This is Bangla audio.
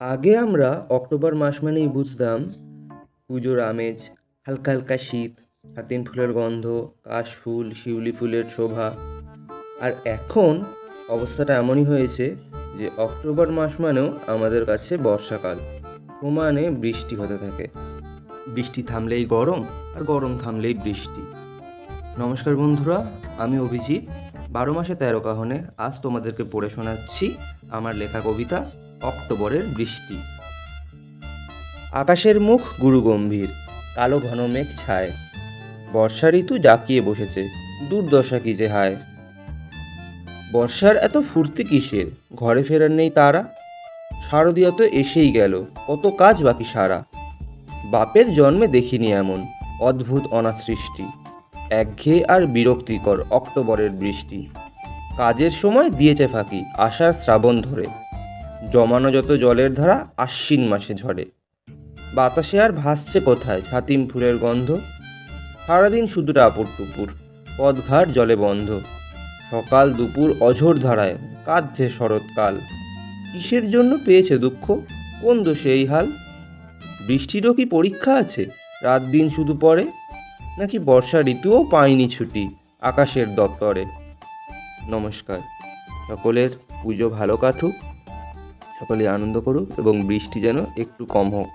আগে আমরা অক্টোবর মাস মানেই বুঝতাম পুজোর আমেজ, হালকা হালকা শীত হাতিম ফুলের গন্ধ কাশফুল শিউলি ফুলের শোভা। আর এখন অবস্থাটা এমনই হয়েছে যে অক্টোবর মাস মানেও আমাদের কাছে বর্ষাকাল। সমানে বৃষ্টি হতে থাকে। বৃষ্টি থামলেই গরম আর গরম থামলেই বৃষ্টি। নমস্কার বন্ধুরা, আমি অভিজিৎ। বারো মাসে তেরো কাহনে আজ তোমাদেরকে পড়ে শোনাচ্ছি আমার লেখা কবিতা অক্টোবরের বৃষ্টি। আকাশের মুখ গুরুগম্ভীর, কালো ঘন মেঘ ছায়। বর্ষা ঋতু জাঁকিয়ে বসেছে, দুর্দশা কি যে হায়। বর্ষার এত ফুর্তি কিসের? ঘরে ফেরার নেই তারা। শারদীয়া তো এসেই গেল, কত কাজ বাকি সারা। বাপের জন্মে দেখিনি এমন অদ্ভুত অনাথ সৃষ্টি একঘেয়ে আর বিরক্তিকর অক্টোবরের বৃষ্টি। কাজের সময় দিয়েছে ফাঁকি আষাঢ় শ্রাবণ ধরে। জমানো যত জলের ধারা আশ্বিন মাসে ঝরে। বাতাসে আর ভাসছে কোথায়? ছাতিম ফুলের গন্ধ। সারাদিন শুধু টাপুর টুপুর। পথঘাট জলে বন্ধ। সকাল দুপুর অঝোর ধারায় কাঁদছে শরৎকাল। কিসের জন্য পেয়েছে দুঃখ? কোন দোষে এই হাল? বৃষ্টিরও কি পরীক্ষা আছে? রাত দিন শুধু পড়ে? নাকি বর্ষা ঋতুও পায়নি ছুটি আকাশের দপ্তরে? নমস্কার। সকলের পুজো ভালো কাটুক। সকলে আনন্দ করুক এবং বৃষ্টি যেন একটু কম হোক।